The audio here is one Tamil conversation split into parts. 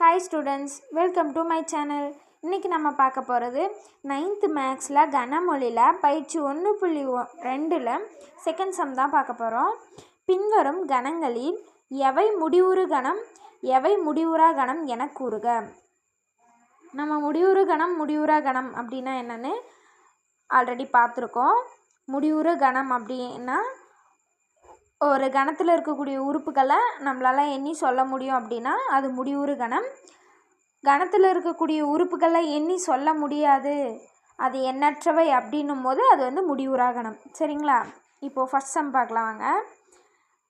Hi students welcome to my channel இன்றைக்கி நம்ம பார்க்க போகிறது நைன்த்து மேக்ஸில் கனமொழியில் பயிற்சி ஒன்று புள்ளி ஒ ரெண்டில் செகண்ட் சம் தான் பார்க்க போகிறோம் பின்வரும் கணங்களில் எவை முடிவுறு கணம் எவை முடிவுறா கணம் என கூறுக. நம்ம முடிவுறு கணம் முடிவுறா கணம் அப்படின்னா என்னென்னு ஆல்ரெடி பார்த்துருக்கோம். முடிவுறு கணம் அப்படின்னா ஒரு கணத்தில் இருக்கக்கூடிய உறுப்புகளை நம்மளால் எண்ணி சொல்ல முடியும் அப்படின்னா அது முடிவுறு கணம். கணத்தில் இருக்கக்கூடிய உறுப்புகளை எண்ணி சொல்ல முடியாது. அது எண்ணற்றவை அப்படின்னும் போது அது வந்து முடிவுறாகணம் சரிங்களா? இப்போது ஃபஸ்ட் சம் பார்க்கலாம் வாங்க.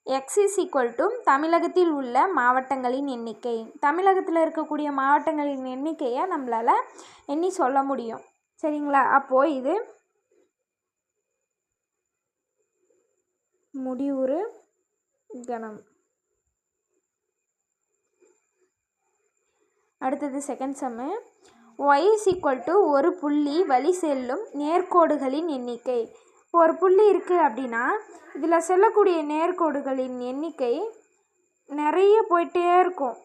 எக்ஸ் இஸ் ஈக்குவல் டு தமிழகத்தில் உள்ள மாவட்டங்களின் எண்ணிக்கை. தமிழகத்தில் இருக்கக்கூடிய மாவட்டங்களின் எண்ணிக்கையை நம்மளால் எண்ணி சொல்ல முடியும். சரிங்களா? அப்போது இது முடிவுறு கணம். அடுத்தது செகண்ட் செம்மு ஒய் இஸ் ஈக்குவல் டு ஒரு புள்ளி வழி செல்லும் நேர்கோடுகளின் எண்ணிக்கை. இப்போ ஒரு புள்ளி இருக்குது அப்படின்னா இதில் செல்லக்கூடிய நேர்கோடுகளின் எண்ணிக்கை நிறைய போயிட்டே இருக்கும்.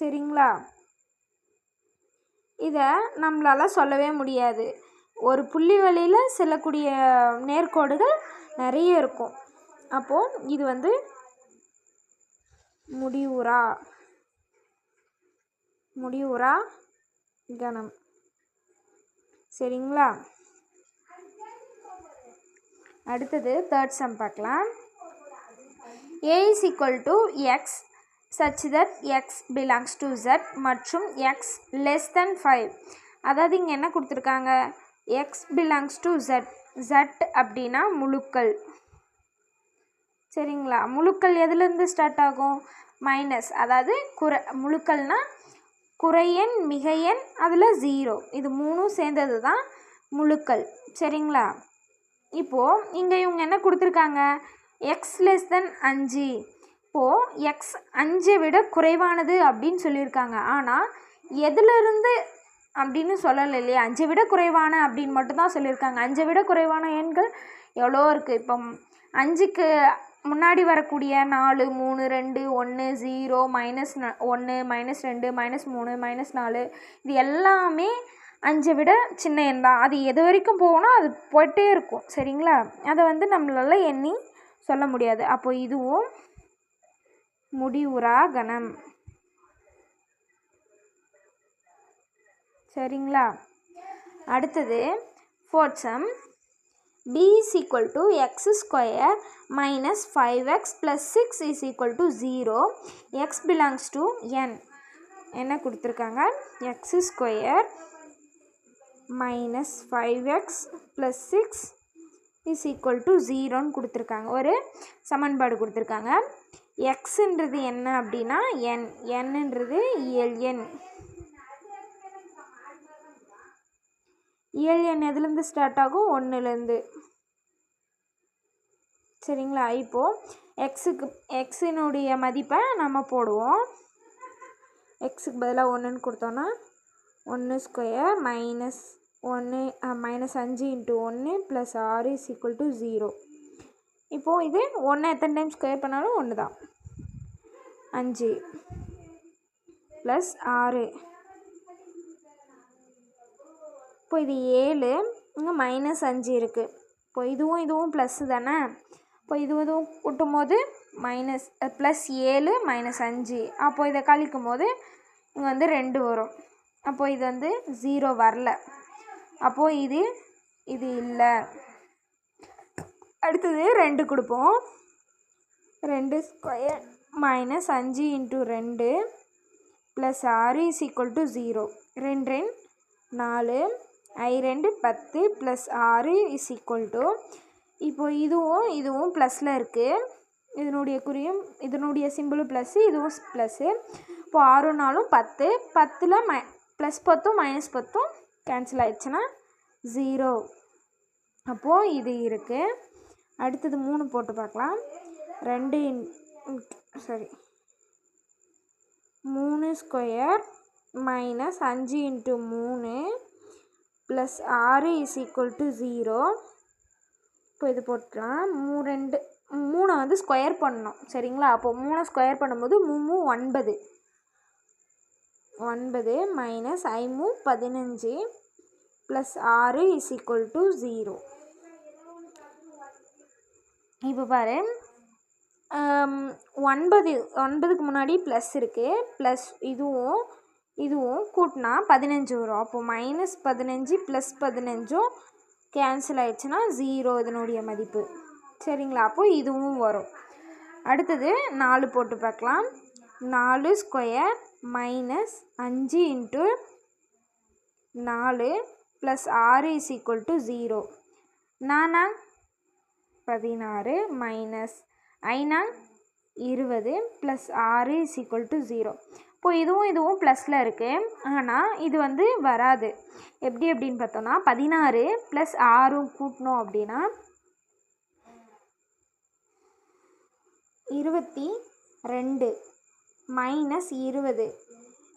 சரிங்களா? இதை நம்மளால் சொல்லவே முடியாது. ஒரு புள்ளி வழியில் செல்லக்கூடிய நேர்கோடுகள் நிறைய இருக்கும். அப்போது இது வந்து முடிவுறா. முடிவுறா கணம். சரிங்களா? அடுத்தது தேர்ட் சம் பார்க்கலாம். A is equal to X such that X belongs to Z மற்றும் எக்ஸ் லெஸ் தென் ஃபைவ் அதாவது இங்கே என்ன கொடுத்துருக்காங்க? X belongs to Z Z அப்படின்னா முழுக்கள். சரிங்களா? முழுக்கள் எதுலேருந்து ஸ்டார்ட் ஆகும்? மைனஸ் அதாவது குறை முழுக்கள்னால் குறையன் மிகையன் அதில் ஜீரோ இது மூணும் சேர்ந்தது தான் முழுக்கள். சரிங்களா? இப்போது இங்கே இவங்க என்ன கொடுத்துருக்காங்க? எக்ஸ் லெஸ் தென் அஞ்சு. இப்போது எக்ஸ் அஞ்சை விட குறைவானது அப்படின்னு சொல்லியிருக்காங்க. ஆனால் எதுலேருந்து அப்படின்னு சொல்லலை இல்லையா? அஞ்சை விட குறைவான அப்படின்னு மட்டும்தான் சொல்லியிருக்காங்க. அஞ்சை விட குறைவான எண்கள் எவ்வளோ இருக்குது இப்போ அஞ்சுக்கு முன்னாடி வரக்கூடிய நாலு மூணு ரெண்டு ஒன்று ஜீரோ மைனஸ் ந ஒன்று மைனஸ் ரெண்டு மைனஸ் மூணு மைனஸ் நாலு இது எல்லாமே அஞ்சை விட சின்ன எண் தான். அது எது வரைக்கும் போகணும் அது போயிட்டே இருக்கும். சரிங்களா? அதை வந்து நம்மளால் எண்ணி சொல்ல முடியாது. அப்போ இதுவும் முடிவுறா கணம். சரிங்களா? அடுத்தது fourth sum b is equal to x square minus 5x plus 6 is equal to 0 x belongs to n என்ன கொடுத்துருக்காங்க x square minus 5x plus 6 is equal to 0ன்னு கொடுத்துருக்காங்க ஒரு சமன்பாடு கொடுத்துருக்காங்க எக்ஸுன்றது என்ன அப்படின்னா n nன்றது இயல் எண் இயல் எண் எதுலேருந்து ஸ்டார்ட் ஆகும்? ஒன்றுலேருந்து சரிங்களா? இப்போது எக்ஸுக்கு எக்ஸினுடைய மதிப்பை நம்ம போடுவோம். எக்ஸுக்கு பதிலாக ஒன்றுன்னு கொடுத்தோன்னா ஒன்று ஸ்கொயர் மைனஸ் ஒன்று மைனஸ் அஞ்சு இன்ட்டு ஒன்று ப்ளஸ் ஆறு இஸ் ஈக்குவல் டு ஜீரோ இப்போது இது ஒன்று எத்தனை டைம் ஸ்கொயர் பண்ணாலும் ஒன்று தான் அஞ்சு ப்ளஸ் ஆறு. இப்போ இது ஏழு இங்கே மைனஸ் அஞ்சு இருக்குது இப்போ இதுவும் இதுவும் ப்ளஸ்ஸு தானே? இப்போ இது இதுவும் கூட்டும் போது மைனஸ் ப்ளஸ் ஏழு மைனஸ் அஞ்சு. அப்போது இதை கழிக்கும் போது இங்கே வந்து ரெண்டு வரும். அப்போது இது வந்து ஜீரோ வரல. அப்போது இது இது இல்லை. அடுத்தது ரெண்டு கொடுப்போம். ரெண்டு ஸ்கொயர் மைனஸ் அஞ்சு இன்ட்டு ரெண்டு ப்ளஸ் ஆறு இஸ் ஈக்குவல் டு ஜீரோ ரெண்டு ரெண்டு நாலு ஐ ரெண்டு பத்து ப்ளஸ் ஆறு இஸ் ஈக்குவல் டு இப்போது இதுவும் இதுவும் ப்ளஸில் இருக்குது இதனுடைய குறியும் இதனுடைய சிம்பிளும் ப்ளஸ்ஸு இதுவும் ப்ளஸ்ஸு இப்போ ஆறு நாளும் பத்து பத்தில் மை ப்ளஸ் பத்தும் மைனஸ் பத்தும் கேன்சல் ஆயிடுச்சுன்னா ஜீரோ அப்போது இது இருக்குது அடுத்தது மூணு போட்டு பார்க்கலாம். ரெண்டு இன் சாரி மூணு ஸ்கொயர் மைனஸ் அஞ்சு இன்ட்டு மூணு ப்ளஸ் ஆறு இஸ் ஈக்குவல் டு ஜீரோ இப்போ இது போட்டுக்கலாம் மூ ரெண்டு மூணை வந்து ஸ்கொயர் பண்ணணும். சரிங்களா? அப்போது மூணை ஸ்கொயர் பண்ணும்போது மூமு ஒன்பது. ஒன்பது மைனஸ் ஐமு பதினஞ்சு ப்ளஸ் ஆறு இஸ் ஈக்குவல் டு ஜீரோ இப்போ பாரு. ஒன்பது ஒன்பதுக்கு முன்னாடி ப்ளஸ் இருக்குது ப்ளஸ் இதுவும் இதுவும் கூட்டினா பதினஞ்சு வரும். அப்போது மைனஸ் பதினஞ்சு ப்ளஸ் பதினஞ்சும் கேன்சல் ஆயிடுச்சுன்னா ஜீரோ இதனுடைய மதிப்பு. சரிங்களா? அப்போது இதுவும் வரும். அடுத்தது நாலு போட்டு பார்க்கலாம். நாலு ஸ்கொயர் மைனஸ் அஞ்சு இன்ட்டு நாலு ப்ளஸ் ஆறு இஸ் ஈக்குவல் டு ஜீரோ நானா? பதினாறு மைனஸ் ஐநா இருபது ப்ளஸ் ஆறு இஸ் ஈக்குவல் டு ஜீரோ இப்போ இதுவும் இதுவும் ப்ளஸில் இருக்குது ஆனால் இது வந்து வராது. எப்படி அப்படின்னு பார்த்தோன்னா பதினாறு ப்ளஸ் ஆறும் கூட்டினோம் அப்படின்னா இருபத்தி ரெண்டு மைனஸ் இருபது.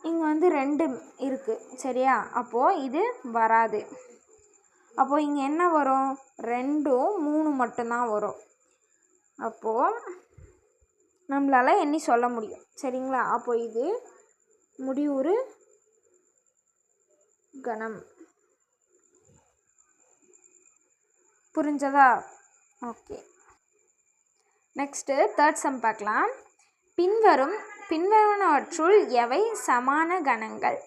இங்கே வந்து ரெண்டு இருக்குது சரியா? அப்போது இது வராது. அப்போது இங்கே என்ன வரும்? ரெண்டும் மூணு மட்டும்தான் வரும். அப்போது நம்மளால் எண்ணி சொல்ல முடியும். சரிங்களா? அப்போ இது முடிவுறு கணம். புரிஞ்சதா? ஓகே. நெக்ஸ்ட்டு தேர்ட் சம் பார்க்கலாம். பின்வரும் பின்வருவனவற்றுள் எவை சமான கணங்கள்?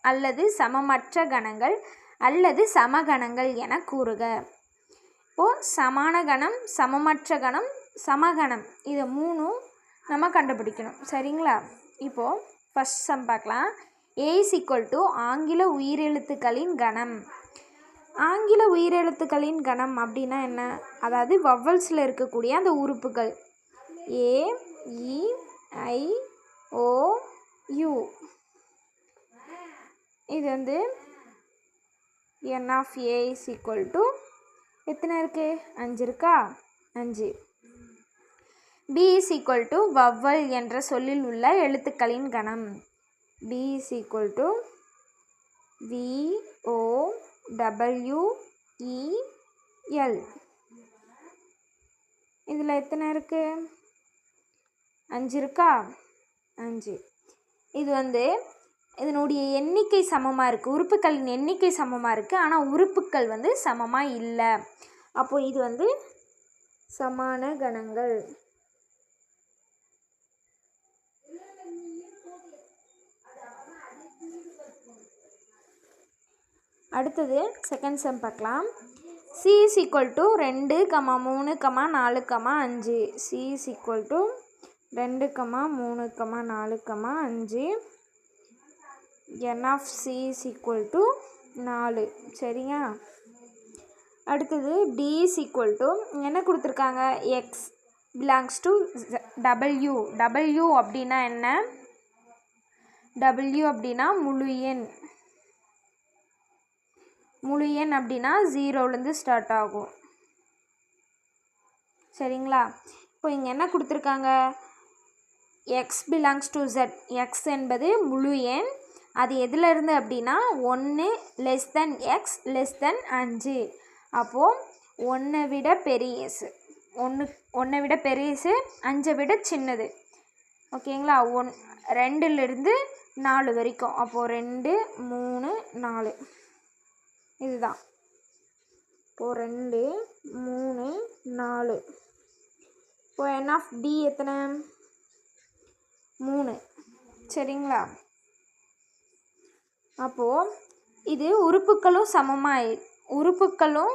அல்லது சமமற்ற கணங்கள்? அல்லது சமகணங்கள் என கூறுக. இப்போது சமான கணம் சமமற்ற கணம் சமகணம். இதை மூணும் நம்ம கண்டுபிடிக்கணும். சரிங்களா? இப்போது ஃபஸ்ட் சம் பார்க்கலாம். ஏஸ் ஈக்குவல் டு ஆங்கில உயிரெழுத்துக்களின் கணம். ஆங்கில உயிரெழுத்துக்களின் கணம் அப்படின்னா என்ன? அதாவது வவ்வல்ஸில் இருக்கக்கூடிய அந்த உறுப்புகள். ஏ இ ஐ ஓ யூ இது வந்து N of A is equal to எத்தனை இருக்குது அஞ்சு இருக்கா? அஞ்சு. B is equal to vowel என்ற சொல்லில் உள்ள எழுத்துக்களின் கணம். B is equal to V O W E L இதில் எத்தனை இருக்குது அஞ்சு இருக்கா? அஞ்சு. இது வந்து இதனுடைய எண்ணிக்கை சமமாக இருக்குது உறுப்புகளின் எண்ணிக்கை சமமாக இருக்குது ஆனால் உறுப்புக்கள் வந்து சமமாக இல்லை. அப்போது இது வந்து சமான கணங்கள். அடுத்தது செகண்ட் செம் பார்க்கலாம். சி இஸ் ஈக்குவல் டு ரெண்டு கமா மூணு கமா நாலு கமா அஞ்சு. சி இஸ் ஈக்குவல் டு ரெண்டு கமா மூணு கமா நாலு கமா அஞ்சு. N of C is equal to நாலு. சரியா? அடுத்தது டி இஸ் ஈக்குவல் டு என்ன கொடுத்துருக்காங்க? X belongs to W W அப்படின்னா என்ன? டபிள்யூ அப்படின்னா முழு எண். முழு எண் அப்படின்னா ஜீரோலேருந்து ஸ்டார்ட் ஆகும். சரிங்களா? இப்போ இங்கே என்ன கொடுத்துருக்காங்க? X belongs to Z x என்பது முழு எண். அது எதுலேருந்து அப்படின்னா ஒன்று less than x less than அஞ்சு. அப்போது ஒன்றை விட பெரியசு ஒன்று ஒன்றை விட பெரியசு அஞ்சை விட சின்னது. ஓகேங்களா? ஒன் ரெண்டுலேருந்து நாலு வரைக்கும். அப்போது ரெண்டு மூணு நாலு. இதுதான். இப்போது ரெண்டு மூணு நாலு. இப்போ என் ஆஃப் டி எத்தனை? மூணு. சரிங்களா? அப்போது இது உறுப்புகளும் சமமாக உறுப்புகளும்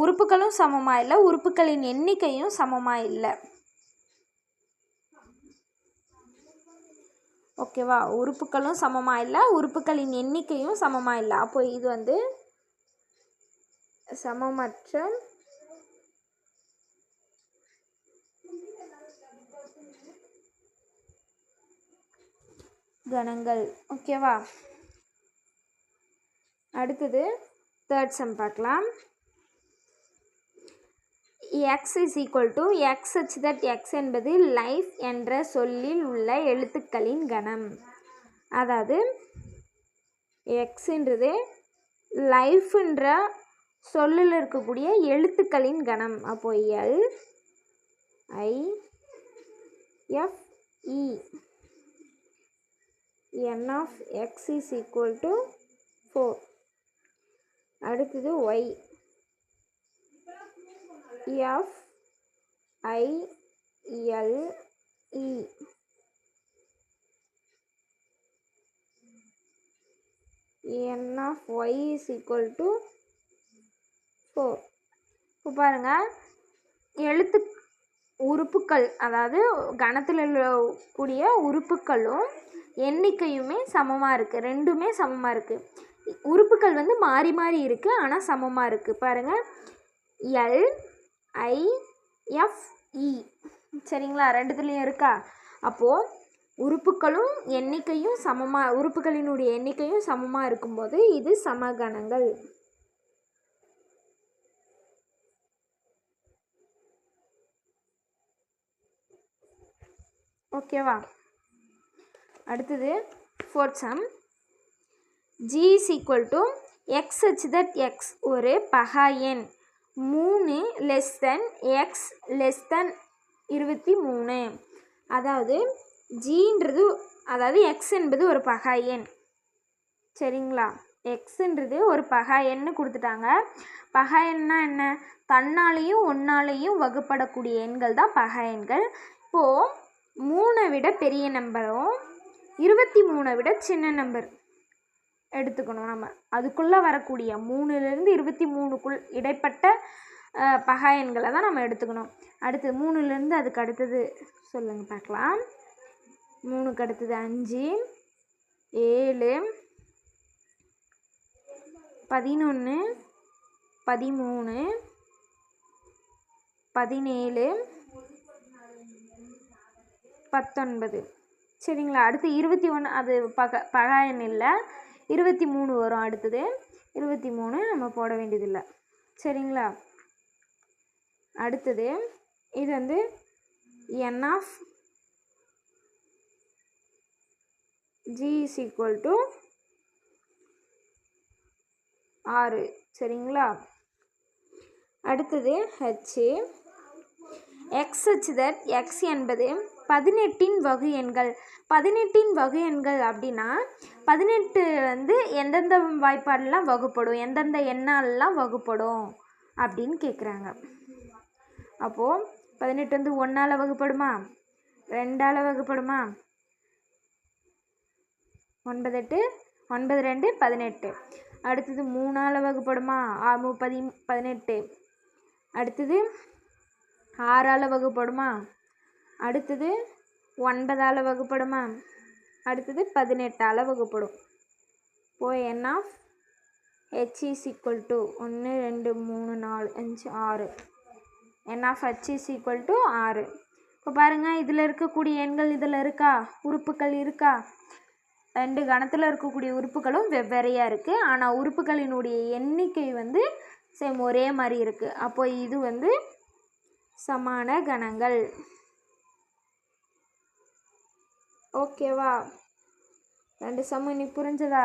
உறுப்புகளும் சமமாக இல்லை உறுப்புகளின் எண்ணிக்கையும் சமமாக இல்லை ஓகேவா? உறுப்புகளும் சமமாக இல்லை உறுப்புகளின் எண்ணிக்கையும் சமமாக இல்லை அப்போ இது வந்து சமமற்ற கணங்கள். ஓகேவா அடுத்தது தேர்ட் சம் பார்க்கலாம். X is equal to x such that x என்பது லைஃப் என்ற சொல்லில் உள்ள எழுத்துக்களின் கணம். அதாவது எக்ஸுன்றது லைஃப்ன்ற சொல்லில் இருக்கக்கூடிய எழுத்துக்களின் கணம். அப்போ L I F E. N of X is equal to four. அடுத்தது Y. F I L E. N of Y is equal to four இப்போ பாருங்கள் எழுத்து உறுப்புக்கள் அதாவது கணத்தில் கூடிய உறுப்புக்களும் எண்ணிக்கையுமே சமமாக இருக்குது ரெண்டுமே சமமாக இருக்குது உறுப்புக்கள் வந்து மாறி மாறி இருக்குது ஆனால் சமமாக இருக்குது பாருங்கள் L I F E e. சரிங்களா? ரெண்டுத்துலேயும் இருக்கா? அப்போது உறுப்புக்களும் எண்ணிக்கையும் சமமாக உறுப்புகளினுடைய எண்ணிக்கையும் சமமாக இருக்கும்போது இது சமகணங்கள். ஓகேவா? அடுத்தது fourth sum G is equal to x such that x ஒரு பகா எண். மூணு less than x less than இருபத்தி மூணு. அதாவது ஜின்றது அதாவது எக்ஸ் என்பது ஒரு பகா எண். சரிங்களா? எக்ஸுன்றது ஒரு பகா எண்ணு கொடுத்துட்டாங்க. பகா எண்ணா என்ன? தன்னாலேயும் ஒன்னாலேயும் வகுப்படக்கூடிய எண்கள் தான் பகா எண்கள். இப்போது மூணை விட பெரிய நம்பரும் இருபத்தி மூணை விட சின்ன நம்பர் எடுத்துக்கணும் நம்ம. அதுக்குள்ளே வரக்கூடிய மூணுலேருந்து இருபத்தி மூணுக்குள் இடைப்பட்ட பகாயன்களை பகா எண்களை தான் நம்ம எடுத்துக்கணும். அடுத்து மூணுலேருந்து அதுக்கு அடுத்தது சொல்லுங்கள் பார்க்கலாம். மூணுக்கு அடுத்தது அஞ்சு ஏழு பதினொன்று பதிமூணு பதினேழு பத்தொன்பது. சரிங்களா? அடுத்து இருபத்தி ஒன்று அது பக பகாயன் இல்லை. இருபத்தி மூணு வரும் அடுத்தது. இருபத்தி மூணு நம்ம போட வேண்டியதில்லை. சரிங்களா? அடுத்தது இது வந்து N of G is equal to ஆறு. சரிங்களா? அடுத்தது H X H that X என்பது பதினெட்டின் வகு எண்கள். பதினெட்டின் வகு எண்கள் அப்படின்னா பதினெட்டு வந்து எந்தெந்த வாய்ப்பாடெல்லாம் வகுப்படும் எந்தெந்த எண்ணாலெலாம் வகுப்படும் அப்படின்னு கேட்குறாங்க அப்போது பதினெட்டு வந்து ஒன்றால் வகுப்படுமா? ரெண்டால் வகுப்படுமா? ஒன்பது எட்டு ஒன்பது ரெண்டு பதினெட்டு. அடுத்தது மூணால் வகுப்படுமா? ஆ, முப்பதி பதினெட்டு. அடுத்தது ஆறால் வகுப்படுமா? அடுத்தது ஒன்பதால் வகுப்படுமா? அடுத்தது பதினெட்டால் வகுப்படும். இப்போ N of H is equal to ஒன்று ரெண்டு மூணு நாலு அஞ்சு ஆறு. N of H is equal to ஆறு. இப்போ பாருங்கள் இதில் இருக்கக்கூடிய எண்கள் இதில் இருக்கா? உறுப்புகள் இருக்கா? ரெண்டு கணத்தில் இருக்கக்கூடிய உறுப்புகளும் வெவ்வேறையாக இருக்குது ஆனால் உறுப்புகளினுடைய எண்ணிக்கை வந்து சேம் ஒரே மாதிரி இருக்குது அப்போ இது வந்து சமான கணங்கள். ஓகேவா? ரெண்டு சமம் இன்னைக்கு புரிஞ்சதா?